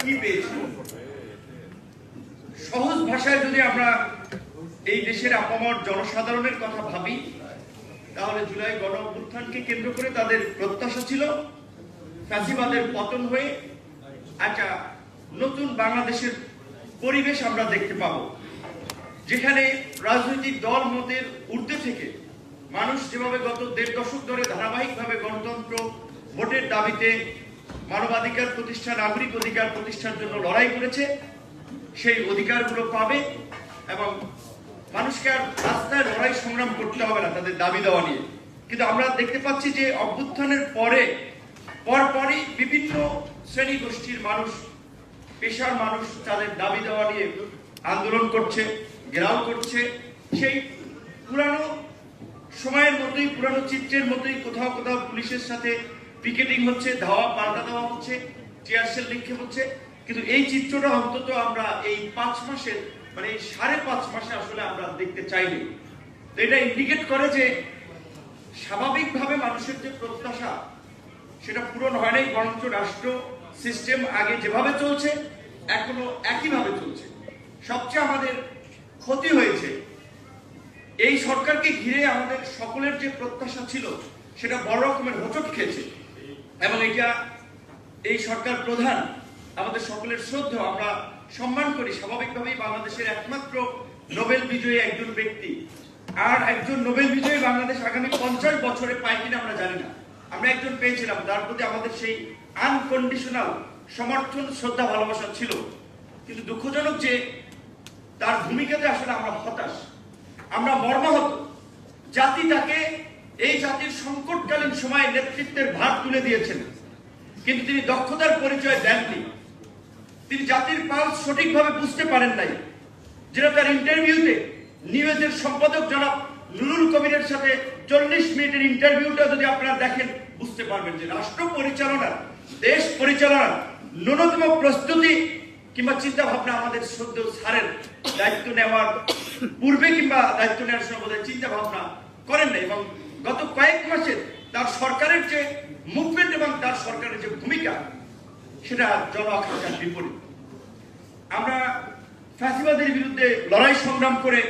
কি পেয়েছি সহজ ভাষায় যদি আমরা এই দেশের আপামর জনসাধারণের কথা ভাবি, তাহলে জুলাই গণ অভ্যুত্থানকে কেন্দ্র করে তাদের প্রত্যাশা ছিল ফ্যাসিবাদের পতন হয়ে একটা নতুন বাংলাদেশের পরিবেশ আমরা দেখতে পাবো, যেখানে রাজনৈতিক দল মতের ঊর্ধ্বে থেকে মানুষ যেভাবে গত দেড় দশক ধরে ধারাবাহিকভাবে গণতন্ত্র ভোটের দাবিতে মানবাধিকার প্রতিষ্ঠা, নাগরিক অধিকার প্রতিষ্ঠার জন্য লড়াই করেছে। সেই অধিকারগুলো পাবে এবং মানুষকে আর রাস্তায় লড়াই সংগ্রাম করতে হবে না তাদের দাবি দেওয়া নিয়ে। কিন্তু আমরা দেখতে পাচ্ছি যে অভ্যুত্থানের পরে, পরপরই বিভিন্ন শ্রেণি গোষ্ঠীর মানুষ, পেশার মানুষ তাদের দাবি দেওয়া নিয়ে আন্দোলন করছে, ঘেরাও করছে। সেই পুরানো সময়ের মতোই, পুরানো চিত্রের মতোই কোথাও কোথাও পুলিশের সাথে পিকেটিং হচ্ছে, ধাওয়া, পাল্টা দেওয়া হচ্ছে টিয়ার সেল নিক্ষেপ হচ্ছে। কিন্তু এই চিত্রটা অন্তত আমরা এই পাঁচ মাসের মানে এই সাড়ে পাঁচ মাসে আসলে আমরা দেখতে চাইনি। তো এটা ইন্ডিকেট করে যে স্বাভাবিকভাবে মানুষের যে প্রত্যাশা, সেটা পূরণ হয় নাই, বরঞ্চ রাষ্ট্র সিস্টেম আগে যেভাবে চলছে, এখনও একইভাবে চলছে। সবচেয়ে আমাদের ক্ষতি হয়েছে, এই সরকারকে ঘিরে আমাদের সকলের যে প্রত্যাশা ছিল, সেটা বড় রকমের হোঁচট খেয়েছে। এবং এটা এই সরকার প্রধান, আমাদের সকলের শ্রদ্ধা আমরা সম্মান করি। স্বাভাবিকভাবেই বাংলাদেশের একমাত্র নোবেল বিজয়ী একজন ব্যক্তি। আর একজন নোবেল বিজয়ী বাংলাদেশ আগামী পঞ্চাশ বছরে পায় কিনা আমরা জানি না। আমরা একজন পেয়েছিলাম তার প্রতি আমাদের সেই আনকন্ডিশনাল সমর্থন, শ্রদ্ধা, ভালোবাসা ছিল। কিন্তু দুঃখজনক যে তার ভূমিকাতে আসলে আমরা হতাশ। আমরা মর্মাহত। জাতি তাকে এই জাতির সংকটকালীন সময়ে নেতৃত্বের ভার তুলে দিয়েছেন। কিন্তু তিনি দক্ষতার পরিচয় দেননি। তিনি জাতির পালস সঠিকভাবে বুঝতে পারেন নাই। যেটা তার ইন্টারভিউতে নিউজের সম্পাদক জনাব নুরুল কবিরের সাথে চল্লিশ মিনিটের ইন্টারভিউটা যদি আপনারা দেখেন, বুঝতে পারবেন যে রাষ্ট্র পরিচালনা দেশ পরিচালনা ন্যূনতম প্রস্তুতি কিংবা চিন্তা ভাবনা আমাদের সদ্য সারের দায়িত্ব নেওয়ার পূর্বে কিংবা দায়িত্ব নেওয়ার সময় চিন্তা ভাবনা করেন না এবং গত কয়েক মাসে তার সরকারের যে মুভমেন্ট এবং তার সরকারের যে ভূমিকা, সেটা জন আকাঙ্ক্ষার বিপরীত। আমরা ফ্যাসিবাদের বিরুদ্ধে লড়াই সংগ্রাম করে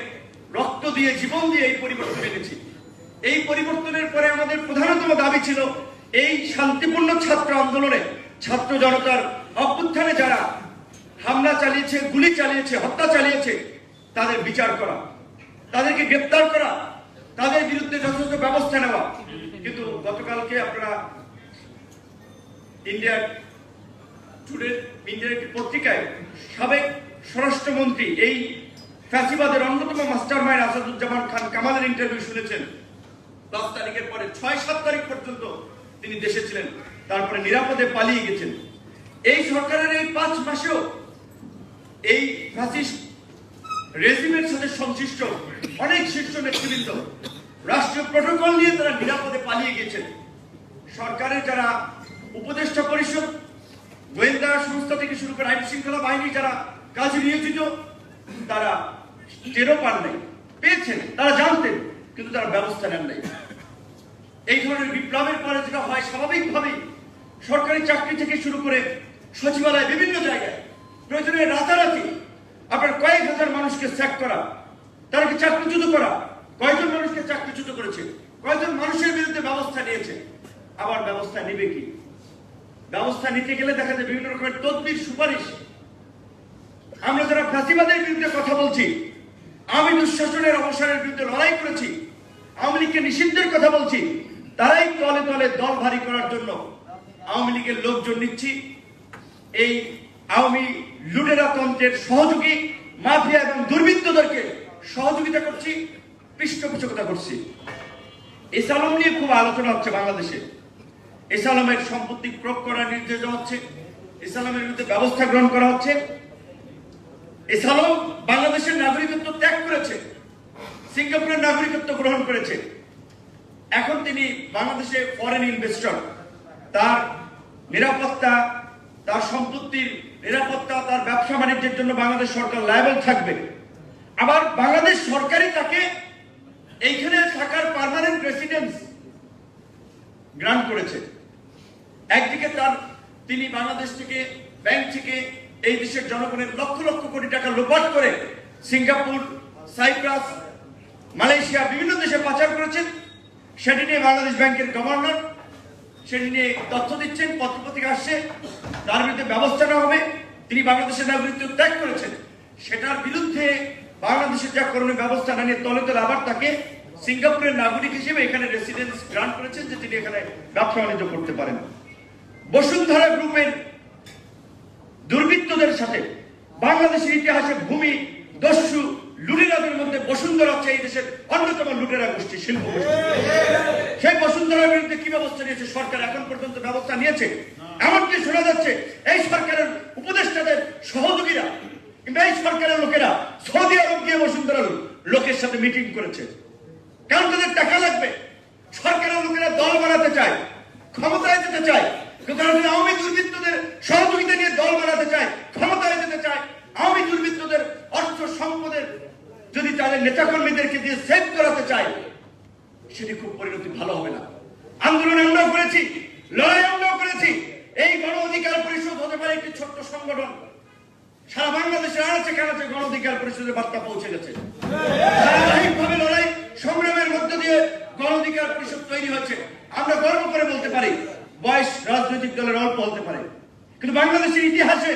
রক্ত দিয়ে, জীবন দিয়ে এই পরিবর্তন এনেছি। এই পরিবর্তনের পরে আমাদের প্রধানতম দাবি ছিল এই শান্তিপূর্ণ ছাত্র আন্দোলনে ছাত্র জনতার অভ্যুত্থানে যারা হামলা চালিয়েছে, গুলি চালিয়েছে, হত্যা চালিয়েছে, তাদের বিচার করা, তাদেরকে গ্রেপ্তার করা তাদের বিরুদ্ধে যথাযথ ব্যবস্থা নেওয়া। কিন্তু গতকালকে আপনারা ইন্ডিয়ার টুডে ইন্ডিয়ার একটি পত্রিকায় সাবেক স্বরাষ্ট্রমন্ত্রী, এই ফ্যাসিবাদের অন্যতম মাস্টার মাইন্ড আসাদুজ্জামান খান কামালের ইন্টারভিউ শুনেছেন। দশ তারিখের পরে ছয় সাত তারিখ পর্যন্ত তিনি দেশে ছিলেন। তারপরে নিরাপদে পালিয়ে গেছেন। এই সরকারের এই পাঁচ মাসেও এই ফ্যাসিস্ট রেজিমের সাথে সংশ্লিষ্ট অনেক শীর্ষ নেতৃবৃন্দ, রাষ্ট্রীয় প্রোটোকল নিয়ে তারা নিরাপদে পালিয়ে গেছেন সরকারের যারা উপদেষ্টা পরিষদ, গোয়েন্দা সংস্থা থেকে শুরু করে আইন শৃঙ্খলা বাহিনী যারা কাজে নিয়োজিত, তারা টেরও পান নাই, পেয়েছেন, তারা জানতেন, কিন্তু তারা ব্যবস্থা নেন নাই। এই ধরনের বিপ্লবের পরে যেটা হয়, স্বাভাবিকভাবেই সরকারি চাকরি থেকে শুরু করে সচিবালয় বিভিন্ন জায়গায় প্রয়োজনে রাতারাতি আপনার কয়েক হাজার মানুষকে স্যাক করা, তাদেরকে চাকরিচ্যুত করা। কয়জন মানুষকে চাকরিচ্যুত করেছে? কয়জন মানুষের বিরুদ্ধে ব্যবস্থা নিয়েছে? আবার ব্যবস্থা নেবে কি? ব্যবস্থা নিতে গেলে দেখা যায় বিভিন্ন রকমের তদবির সুপারিশ। আমরা যারা ফাঁসিবাদের বিরুদ্ধে কথা বলছি, আমি দুঃশাসনের অবসরের বিরুদ্ধে লড়াই করেছি, আওয়ামী লীগকে নিষিদ্ধের কথা বলছি, তারাই তলে তলে দল ভারী করার জন্য আওয়ামী লীগের লোকজন নিচ্ছি। এই আওয়ামী লুটেরা তন্ত্রের সহযোগী, মাফিয়া এবং দুর্বৃত্তদেরকে সহযোগিতা করছি, পৃষ্ঠপোষকতা করছি। এসালম নিয়ে খুব আলোচনা হচ্ছে বাংলাদেশে। এসালামের সম্পত্তি প্রয়োগ করার নির্দেশ হচ্ছে এসালামের বিরুদ্ধে ব্যবস্থা গ্রহণ করা হচ্ছে। এসালাম বাংলাদেশের নাগরিকত্ব ত্যাগ করেছে, সিঙ্গাপুরের নাগরিকত্ব গ্রহণ করেছে। এখন তিনি বাংলাদেশে ফরেন ইনভেস্টর তার নিরাপত্তা তার সম্পত্তির নিরাপত্তা, তার ব্যবসা বাণিজ্যের জন্য বাংলাদেশ সরকার লায়াবল থাকবে। আবার বাংলাদেশ সরকারই তাকে এইখানে থাকার পার্মানেন্ট রেসিডেন্স গ্রান্ট করেছে। একদিকে তার, তিনি বাংলাদেশ থেকে ব্যাংক থেকে এই দেশের জনগণের লক্ষ লক্ষ কোটি টাকা লোপাট করে সিঙ্গাপুর, সাইপ্রাস, মালয়েশিয়া বিভিন্ন দেশে পাচার করেছেন। সেটি নিয়ে বাংলাদেশ ব্যাংকের গভর্নর, সেটি নিয়ে তথ্য দিচ্ছেন, পত্রপত্রিকা আসছে। তার বিরুদ্ধে ব্যবস্থা নেওয়া হবে। তিনি বাংলাদেশের নাগরিকত্ব ত্যাগ করেছেন। সেটার বিরুদ্ধে বাংলাদেশের যা করণীয় ব্যবস্থা না নিয়ে তলে তলে আবার তাকে সিঙ্গাপুরের নাগরিক হিসেবে এখানে রেসিডেন্স গ্রান্ট করেছেন যে তিনি এখানে ব্যবসা বাণিজ্য করতে পারেন। বসুন্ধরা গ্রুপের দুর্বৃত্তদের সাথে বাংলাদেশের ইতিহাসে ভূমি দস্যু লুটেরাদের মধ্যে বসুন্ধরা হচ্ছে এই দেশের অন্যতম লুটেরা গোষ্ঠী, শিল্প সেই বসুন্ধরার বিরুদ্ধে কি ব্যবস্থা নিয়েছে? সরকার এখন পর্যন্ত ব্যবস্থা নিয়েছে? এমনকি শোনা যাচ্ছে? এই সরকারের উপদেষ্টাদের সহযোগীরা কিংবা এই সরকারের লোকেরা সৌদি আরব গিয়ে বসুন্ধরার লোকের সাথে মিটিং করেছে। কারণ তাদের টাকা লাগবে। সরকারের লোকেরা দল বানাতে চায়, ক্ষমতায় যেতে চায়। যদি আওয়ামী দুর্বৃত্তদের সহযোগিতা নিয়ে দল বানাতে চায়, ক্ষমতায় যেতে চায়, আওয়ামী দুর্বৃত্তদের অর্থ সম্পদের যদি তাদের নেতাকর্মীদেরকে দিয়ে সেভ করাতে চায়, সেটি খুব পরিণতি ভালো হবে না। আন্দোলন আমরাও করেছি, লড়াই আমরাও করেছি। এই গণ অধিকার পরিষদ হতে পারে একটি ছোট্ট সংগঠন। সারা বাংলাদেশে আনাচে কানাচে গণ অধিকার পরিষদের বার্তা পৌঁছে গেছে? ধারাবাহিকভাবে লড়াই, সংগ্রামের মধ্য দিয়ে গণ অধিকার পরিষদ তৈরি হয়েছে। আমরা গর্ব করে বলতে পারি, বয়স রাজনৈতিক দলের অল্প হতে পারে। কিন্তু বাংলাদেশের ইতিহাসে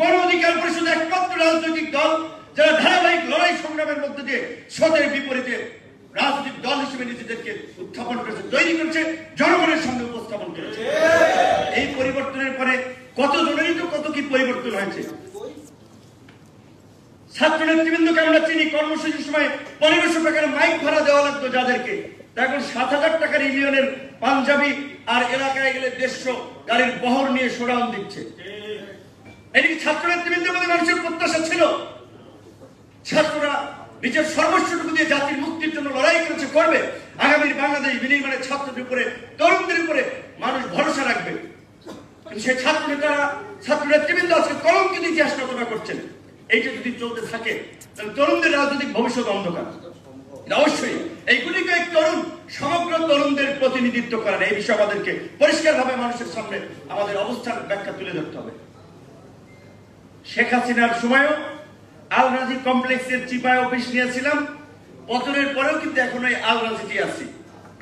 গণ অধিকার পরিষদ একমাত্র রাজনৈতিক দল যারা ধারাবাহিক লড়াই, সংগ্রামের মধ্য দিয়ে সতের বিপরীতে রাজনৈতিক দল হিসেবে নিজেদেরকে উত্থাপন করেছে, তৈরি করেছে, জনগণের সামনে উপস্থাপন করেছে। এই পরিবর্তনের পরে কত জনেরই তো কত কি পরিবর্তন হয়েছে? ছাত্র নেতৃবৃন্দকে আমরা চিনি, কর্মসূচির সময় মাইক ভাড়া দেওয়া লাগতো যাদেরকে। এখন সাত হাজার টাকার ইউনিয়নের পাঞ্জাবি আর এলাকায় গেলে গাড়ির বহর নিয়ে শোডাউন দিচ্ছে। এদিকে ছাত্র নেতৃবৃন্দের মধ্যে মানুষের প্রত্যাশা ছিল। ছাত্ররা নিজের সর্বস্বটুকু দিয়ে জাতির মুক্তির জন্য লড়াই করেছে, করবে। আগামীর বাংলাদেশ বিনির্মাণে ছাত্রদের উপরে, তরুণদের উপরে মানুষ ভরসা রাখবে। সেই ছাত্র নেতারা ছাত্র নেতৃবৃন্দ আজকে কলঙ্কিত ইতিহাস রচনা করছেন। এইটা যদি চলতে থাকে, তাহলে তরুণদের রাজনৈতিক ভবিষ্যৎ অন্ধকার। অবশ্যই এইগুলিকে তরুণ, সমগ্র তরুণদের প্রতিনিধিত্ব করেন এই বিষয়ে আমাদেরকে পরিষ্কারভাবে মানুষের সামনে আমাদের অবস্থান ব্যাখ্যা তুলে ধরতে হবে। শেখ হাসিনার সময়ও আল রাজি কমপ্লেক্সের চিপায় অফিস নিয়েছিলাম। পতনের পরেও কিন্তু এখন ওই আল রাজিটি আছি।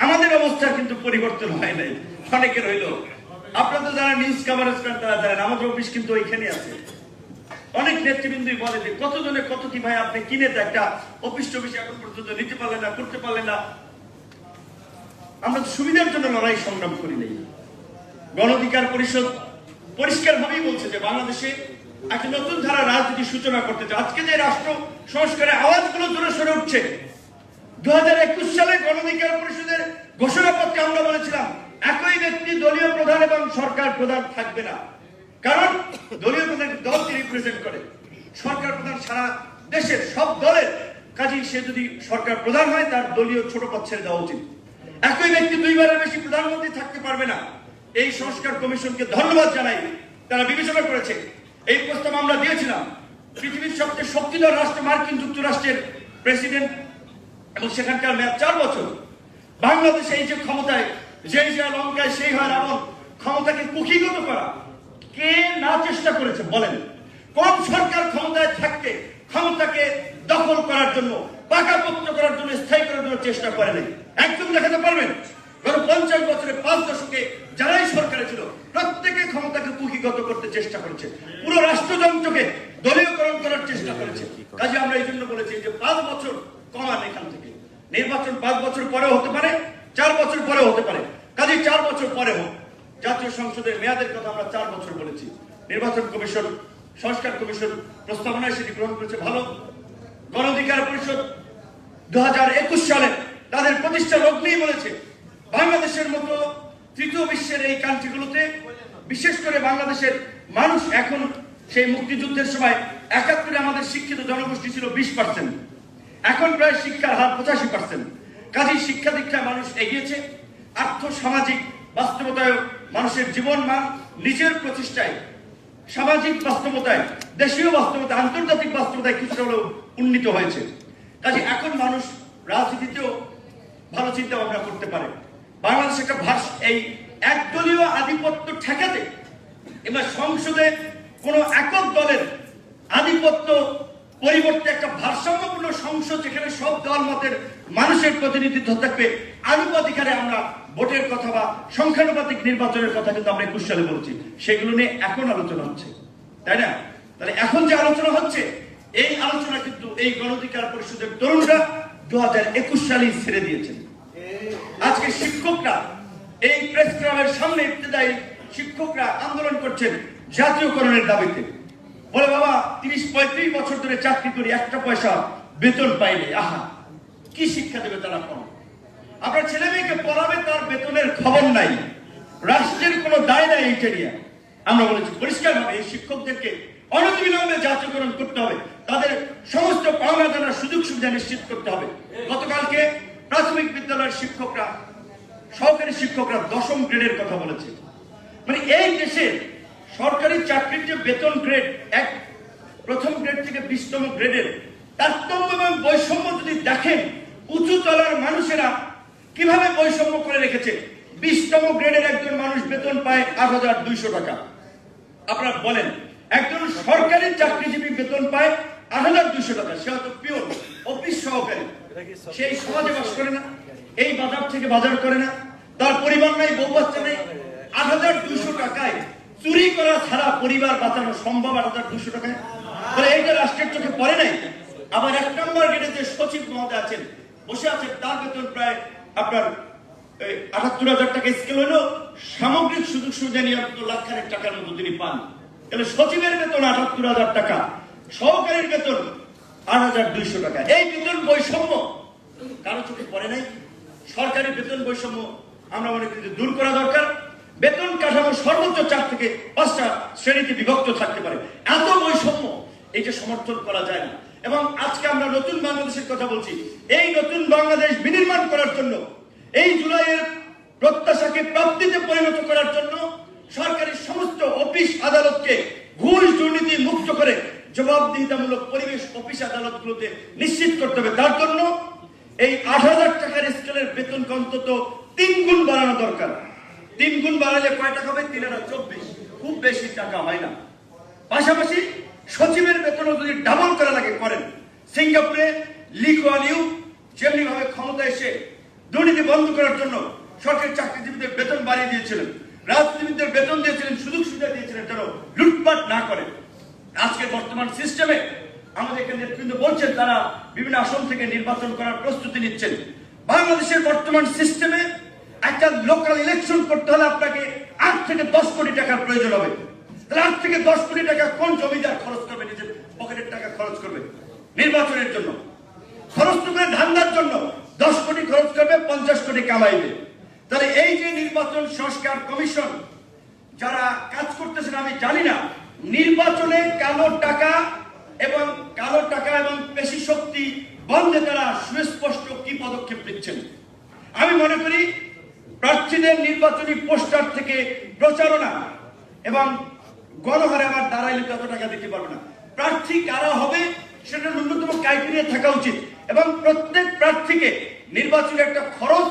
আমাদের অবস্থার কিন্তু পরিবর্তন হয় নাই। অনেকের হইল আপনারা তো যারা নিউজ কাভারেজ করেন তারা জানেন, আমাদের অফিস কিন্তু ওইখানে আছে। অনেক নেতৃবৃন্দই বলে যে, কতজনে কত কি ভাই আপনি কিনে তো একটা অফিস টফিস এখন পর্যন্ত নিতে পারলেন না, করতে পারলেন না। আমরা সুবিধার জন্য লড়াই সংগ্রাম করি নাই। গণ অধিকার পরিষদ পরিষ্কার ভাবেই বলছে যে, বাংলাদেশে একটা নতুন ধারা রাজনীতি সূচনা করতে চায় আজকে যে রাষ্ট্র সংস্কারের আওয়াজগুলো জোরে সরে উঠছে দু হাজার একুশ সালে গণ অধিকার পরিষদের ঘোষণাপত্রে আমরা বলেছিলাম, একই ব্যক্তি দলীয় প্রধান এবং সরকার প্রধান থাকবে না। কারণ দলীয় প্রধান দলকে রিপ্রেজেন্ট করে। সরকার প্রধান সারা দেশের সব দলের কাজেই সে যদি সরকার প্রধান হয়, তার দলীয় ছোট পদ ছেড়ে দেওয়া উচিত। একই ব্যক্তি দুইবারের বেশি প্রধানমন্ত্রী থাকতে পারবে না। এই সংস্কার কমিশনকে ধন্যবাদ জানাই। তারা বিবেচনা করেছে এই প্রস্তাব আমরা দিয়েছিলাম। পৃথিবীর সবচেয়ে শক্তিধর রাষ্ট্র মার্কিন যুক্তরাষ্ট্রের প্রেসিডেন্ট এবং সেখানকার মেয়াদ চার বছর। বাংলাদেশে এই যে ক্ষমতায় যে যে লঙ্কায় সেই হয় রাবণ, ক্ষমতাকে কুক্ষিগত করা, কে না চেষ্টা করেছে বলেন। কোন সরকার ক্ষমতায় থাকতে ক্ষমতাকে দখল করার জন্য, পাকাপোক্ত করার জন্য, স্থায়ী করার জন্য চেষ্টা করে নাই? একদম দেখাতে পারবেন? গত পঞ্চাশ বছরে পাঁচ দশকে যারাই সরকারে ছিল প্রত্যেকে ক্ষমতাকে কুকিগত করতে চেষ্টা করেছে। পুরো রাষ্ট্রযন্ত্রকে দলীয়করণ করার চেষ্টা করেছে। কাজে আমরা এই জন্য বলেছি যে পাঁচ বছর কমান এখান থেকে। নির্বাচন পাঁচ বছর পরেও হতে পারে, চার বছর পরেও হতে পারে। কাজে চার বছর পরে হোক। জাতীয় সংসদের মেয়াদের কথা আমরা চার বছর বলেছি। নির্বাচন কমিশন, সংস্কার কমিশন প্রস্তাবনায় সেটি গ্রহণ করেছে ভালো। গণ অধিকার পরিষদ দু হাজার একুশ সালে তাদের প্রতিষ্ঠা লগ্নেই বলেছে। বাংলাদেশের মতো তৃতীয় বিশ্বের এই কান্ট্রিগুলোতে বিশেষ করে বাংলাদেশের মানুষ এখন সেই মুক্তিযুদ্ধের সময় একাত্তরে আমাদের শিক্ষিত জনগোষ্ঠী ছিল বিশ পার্সেন্ট এখন প্রায় শিক্ষার হার পঁচাশি পার্সেন্ট কাজেই শিক্ষা দীক্ষায় মানুষ এগিয়েছে। আর্থ, সামাজিক বাস্তবতায় মানুষের জীবন মান নিজের প্রচেষ্টায়, সামাজিক বাস্তবতায়, দেশীয় বাস্তবতায়, আন্তর্জাতিক বাস্তবতায় কিছুটা হলেও উন্নীত হয়েছে। কাজে এখন মানুষ রাজনীতিতেও ভালো চিন্তা ভাবনা করতে পারে। বাংলাদেশ একটা ভাষ এই একদলীয় আধিপত্য ঠেকাতে এবার সংসদে কোন একক দলের আধিপত্য পরিবর্তে একটা ভারসাম্যপূর্ণ সংসদ যেখানে সব দল মতের মানুষের প্রতিনিধিত্ব থাকবে, আনুপাতিকারে আমরা ভোটের কথা বা সংখ্যানুপাতিক নির্বাচনের কথা কিন্তু আমরা একুশ সালে বলছি। সেগুলো নিয়ে এখন আলোচনা হচ্ছে। তাই না? তাহলে এখন যে আলোচনা হচ্ছে, এই আলোচনা কিন্তু এই গণধিকার পরিষদের তরুণরা দু হাজার একুশ সালেই ছেড়ে দিয়েছেন। আজকে শিক্ষকরা এই প্রেস ক্লাবের সামনে ইবতদায়ী শিক্ষকরা আন্দোলন করছেন জাতীয়করণের দাবিতে। বলে বাবা, তিরিশ পঁয়ত্রিশ বছর ধরে চাকরি করি, একটা পয়সা বেতন পাইনি আহা, কি শিক্ষা দেবে তারা কোন আপনার ছেলে মেয়েকে পড়াবে তার বেতনের খবর নাই। রাষ্ট্রের কোনো দায় নাই এইটা নিয়ে আমরা বলেছি পরিষ্কার ভাবে এই শিক্ষকদেরকে অনতিবিলম্বে জাতীয়করণ করতে হবে। তাদের সমস্ত পাওনা জানার সুযোগ সুবিধা নিশ্চিত করতে হবে। গতকালকে প্রাথমিক বিদ্যালয়ের শিক্ষকরা সহকারী শিক্ষকরা দশম গ্রেডের কথা বলেছে। মানে এই দেশে সরকারি চাকরির যে বেতন গ্রেড এক প্রথম গ্রেড থেকে বিশতম গ্রেডের তারতম্য এবং বৈষম্য যদি দেখেন, উঁচু তলার মানুষেরা কীভাবে বৈষম্য করে রেখেছে? বিশতম গ্রেডের একজন মানুষ বেতন পায় আট হাজার দুইশো টাকা। আপনারা বলেন, একজন সরকারি চাকরিজীবী বেতন পায় আট হাজার দুইশো টাকা, সে হয়তো পিওর, অফিস সহকারী। সেই সমাজে বাস করে না? এই বাজার থেকে বাজার করে না। তার পরিবার নাই, বউ বাচ্চা নেই। আট হাজার দুইশো টাকায় চুরি করা ছাড়া পরিবার বাঁচানো সম্ভব আট হাজার দুইশো টাকায়? এইটা রাষ্ট্রের চোখে পড়ে নাই? আবার এক নম্বর গেটে যে সচিব মহোদয় আছেন, বসে আছেন, তার বেতন প্রায় আপনার আটাত্তর হাজার টাকা স্কেল হলো। সামগ্রিক সুযোগ সুবিধা নিয়ে আপনার লাখ খানেক টাকার মতো তিনি পান। তাহলে সচিবের বেতন আটাত্তর হাজার টাকা, সহকারীর বেতন আট হাজার দুইশো টাকা। এই বেতন বৈষম্য কারও চোখে পড়ে নাই? সরকারি বেতন বৈষম্য আমরা মনে করি দূর করা দরকার। বেতন কাঠামো সর্বোচ্চ চার থেকে পাঁচটা শ্রেণীতে বিভক্ত থাকতে পারে। এত বৈষম্য এটা সমর্থন করা যায় না। এবং আজকে আমরা নতুন বাংলাদেশের কথা বলছি। এই নতুন বাংলাদেশ বিনির্মাণ করার জন্য, এই জুলাইয়ের প্রত্যাশাকে প্রাপ্তিতে পরিণত করার জন্য সরকারি সমস্ত অফিস আদালতকে ঘুষ দুর্নীতি মুক্ত করে জবাবদিহিতামূলক পরিবেশ অফিস আদালতগুলোতে নিশ্চিত করতে হবে। তার জন্য এই আট হাজার টাকার স্কেলের বেতন অন্তত তিন গুণ বাড়ানো দরকার। তিন গুণ বাড়ালে কয় টাকা হবে? তিন হাজার চব্বিশ। খুব বেশি টাকা হয় না। পাশাপাশি সচিবের বেতনও যদি ডাবল করা লাগে, করেন। সিঙ্গাপুরে লিকুয়ানিউ যেমনি ভাবে ক্ষমতা এসে দুর্নীতি বন্ধ করার জন্য সরকারি চাকরিজীবীদের বেতন বাড়িয়ে দিয়েছিলেন, রাজনীতিবিদদের বেতন দিয়েছিলেন সুযোগ সুবিধা দিয়েছিলেন যেন লুটপাট না করে আজকে বর্তমান সিস্টেমে আমাদের নেতৃবৃন্দ বলছেন, তারা বিভিন্ন আসন থেকে নির্বাচন করার প্রস্তুতি নিচ্ছেন। বাংলাদেশের বর্তমান সিস্টেমে একটা লোকাল ইলেকশন করতে হলে আপনাকে আট থেকে দশ কোটি টাকার প্রয়োজন হবে। তাহলে আট থেকে দশ কোটি টাকা কোন জমিদার খরচ করবে? নিজের পকেটের টাকা খরচ করবে নির্বাচনের জন্য। খরচ করবে ধান্দার জন্য। দশ কোটি খরচ করবে, পঞ্চাশ কোটি কামাইবে। তাহলে এই যে নির্বাচন সংস্কার কমিশন, যারা কাজ করতেছেন, আমি জানি না, নির্বাচনে কালো টাকা এবং কালো টাকা এবং পেশি শক্তি বন্ধে তারা সুস্পষ্ট কি পদক্ষেপ নিচ্ছেন? আমি মনে করি প্রার্থীদের নির্বাচনী পোস্টার থেকে প্রচারণা এবং গণহারে আমার দাঁড়াইলে তত টাকা দিতে পারবে না। প্রার্থী কারা হবে সেটা ন্যূনতম ক্রাইটেরিয়া থাকা উচিত এবং প্রত্যেক প্রার্থীকে নির্বাচনের একটা খরচ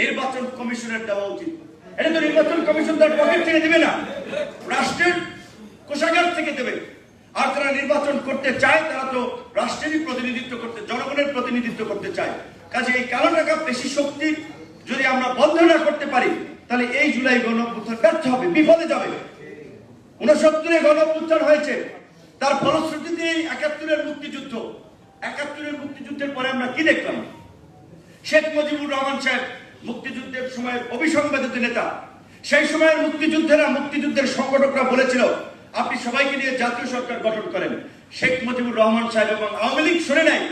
নির্বাচন কমিশনের দেওয়া উচিত। এটা তো নির্বাচন কমিশন তার পকেট থেকে দেবে না। রাষ্ট্রের কোষাগার থেকে দেবে। আর যারা নির্বাচন করতে চায়, তারা তো রাষ্ট্রেরই প্রতিনিধিত্ব করতে, জনগণের প্রতিনিধিত্ব করতে চায়। কাজে এই কালো টাকা বেশি শক্তি যদি আমরা বন্ধ না করতে পারি, তাহলে এই জুলাই গণ অভ্যুত্থান ব্যর্থ হবে, বিপদে যাবে। উনসত্তরে গণ অভ্যুত্থান হয়েছে, তার ফলশ্রুতিতে একাত্তরের মুক্তিযুদ্ধ। একাত্তরের মুক্তিযুদ্ধের পরে আমরা কি দেখলাম? শেখ মুজিবুর রহমান সাহেব মুক্তিযুদ্ধের সময় অবিসংবাদিত নেতা। সেই সময়ের মুক্তিযুদ্ধেরা মুক্তিযুদ্ধের সংগঠকরা বলেছিল আপনি সবাইকে নিয়ে জাতীয় সরকার গঠন করেন। শেখ মুজিবুর রহমান সাহেব এবং আওয়ামী লীগ শুনে নেয়।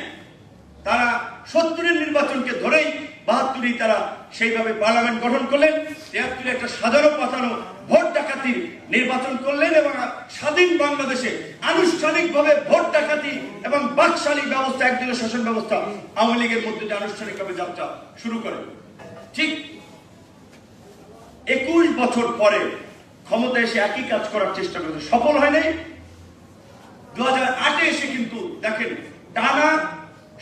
তারা সত্তরের নির্বাচনকে ধরেই বাহাত্তরই তারা সেইভাবে পার্লামেন্ট গঠন করলেন। তিয়াত্তরে একটা সাধারণ পাঠানো ভোট ডাকাতি নির্বাচন করলেন এবং স্বাধীন বাংলাদেশে আনুষ্ঠানিকভাবে ভোট ডাকাতি এবং বাকশালী ব্যবস্থা, একদিনের শাসন ব্যবস্থা আওয়ামী লীগের মধ্যে দিয়ে আনুষ্ঠানিকভাবে যাত্রা শুরু করেন। ঠিক একুশ বছর পরে ক্ষমতা এসে একই কাজ করার চেষ্টা করেছে। সফল হয় নাই দু হাজার আটে এসে কিন্তু দেখেন, টানা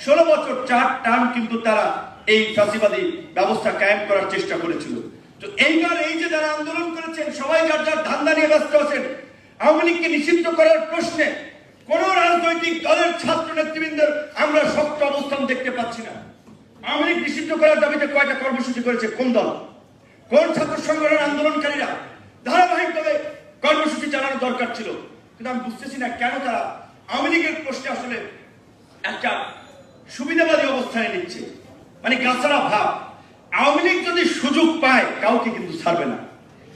ষোলো বছর চার টার্ম কিন্তু তারা এই ফাঁসিবাদী ব্যবস্থা কায়েম করার চেষ্টা করেছিল। তো এইবার এই যে যারা আন্দোলন করেছেন, সবাই যার যার ধান্দা নিয়ে ব্যস্ত আছেন, আওয়ামী লীগকে নিষিদ্ধ করার প্রশ্নে কোন রাজনৈতিক দলের ছাত্র নেতৃবৃন্দের আমরা শক্ত অবস্থান দেখতে পাচ্ছি না। আওয়ামী লীগ নিষিদ্ধ করার দাবিতে কয়টা কর্মসূচি করেছে? কোন দল? কোন ছাত্র সংগঠন আন্দোলনকারীরা? ধারাবাহিকভাবে কর্মসূচি চালানো দরকার ছিল। কিন্তু আমি বুঝতেছি না কেন তারা আওয়ামী লীগের প্রশ্নে আসলে একটা সুবিধাবাদী অবস্থানে নিচ্ছে। মানে গাছারা ভাব। আওয়ামী লীগ যদি সুযোগ পায়, কাউকে কিন্তু ছাড়বে না।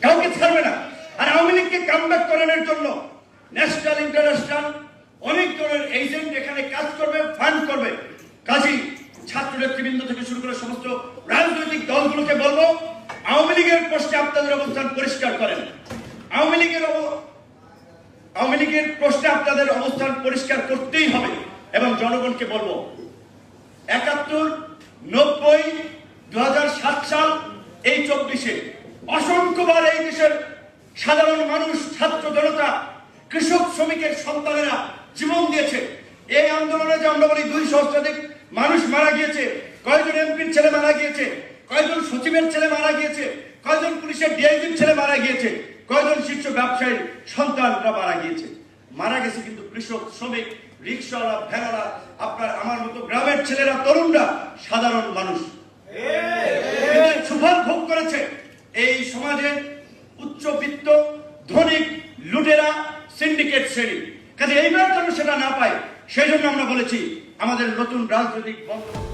কাউকে ছাড়বে না। আর আওয়ামী লীগকে কামব্যাক করানোর জন্য ন্যাশনাল ইন্টারন্যাশনাল অনেক ধরনের এজেন্ট এখানে কাজ করবে ফান্ড করবে। কাজী ছাত্র নেতৃবৃন্দ থেকে শুরু করে সমস্ত রাজনৈতিক দলগুলোকে বলব আওয়ামী লীগের প্রশ্নে আপনাদের অবস্থান পরিষ্কার করেন। আওয়ামী লীগের আওয়ামী লীগের প্রশ্নে আপনাদের অবস্থান পরিষ্কার করতেই হবে এবং জনগণকে বলব, একাত্তর, নব্বই দু সাল এই চব্বিশে অসংখ্যবার এই দেশের সাধারণ মানুষ, ছাত্র জনতা, কৃষক, শ্রমিকের সন্তানেরা জীবন দিয়েছে। এই আন্দোলনে যে আমরা বলি দুই সহস্রাধিক মানুষ মারা গিয়েছে, কয়েকজন এমপির ছেলে মারা গিয়েছে কয়জন সচিবের ছেলে মারা গিয়েছে? কয়জন পুলিশের ডিআইজির ছেলে মারা গিয়েছে? কয়জন শীর্ষ ব্যবসায়ীর সন্তানরা মারা গিয়েছে? মারা গেছে কিন্তু কৃষক, শ্রমিক, রিক্সাওয়ালা ভ্যানালা আপনার আমার মতো গ্রামের ছেলেরা, তরুণরা, সাধারণ মানুষ। সুফল ভোগ করেছে এই সমাজে উচ্চবিত্ত ধনিক লুটেরা সিন্ডিকেট শ্রেণি। কাজে এইবার যেন সেটা না পায়, সেই জন্য আমরা বলেছি, আমাদের নতুন রাজনৈতিক বন্দোবস্তের